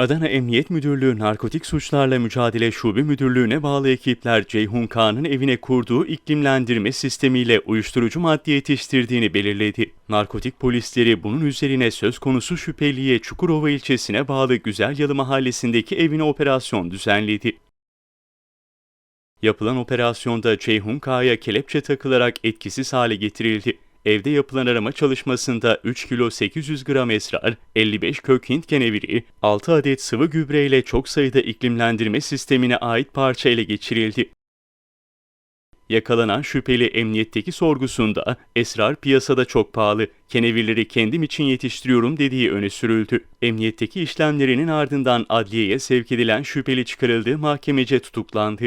Adana Emniyet Müdürlüğü Narkotik Suçlarla Mücadele Şube Müdürlüğü'ne bağlı ekipler Ceyhun Kağan'ın evine kurduğu iklimlendirme sistemiyle uyuşturucu madde yetiştirdiğini belirledi. Narkotik polisleri bunun üzerine söz konusu şüpheliye Çukurova ilçesine bağlı Güzelyalı mahallesindeki evine operasyon düzenledi. Yapılan operasyonda Ceyhun Kağan'a kelepçe takılarak etkisiz hale getirildi. Evde yapılan arama çalışmasında 3 kilo 800 gram esrar, 55 kök Hint keneviri, 6 adet sıvı gübre ile çok sayıda iklimlendirme sistemine ait parça ele geçirildi. Yakalanan şüpheli emniyetteki sorgusunda esrar piyasada çok pahalı, kenevirleri kendim için yetiştiriyorum dediği öne sürüldü. Emniyetteki işlemlerinin ardından adliyeye sevk edilen şüpheli çıkarıldığı mahkemece tutuklandı.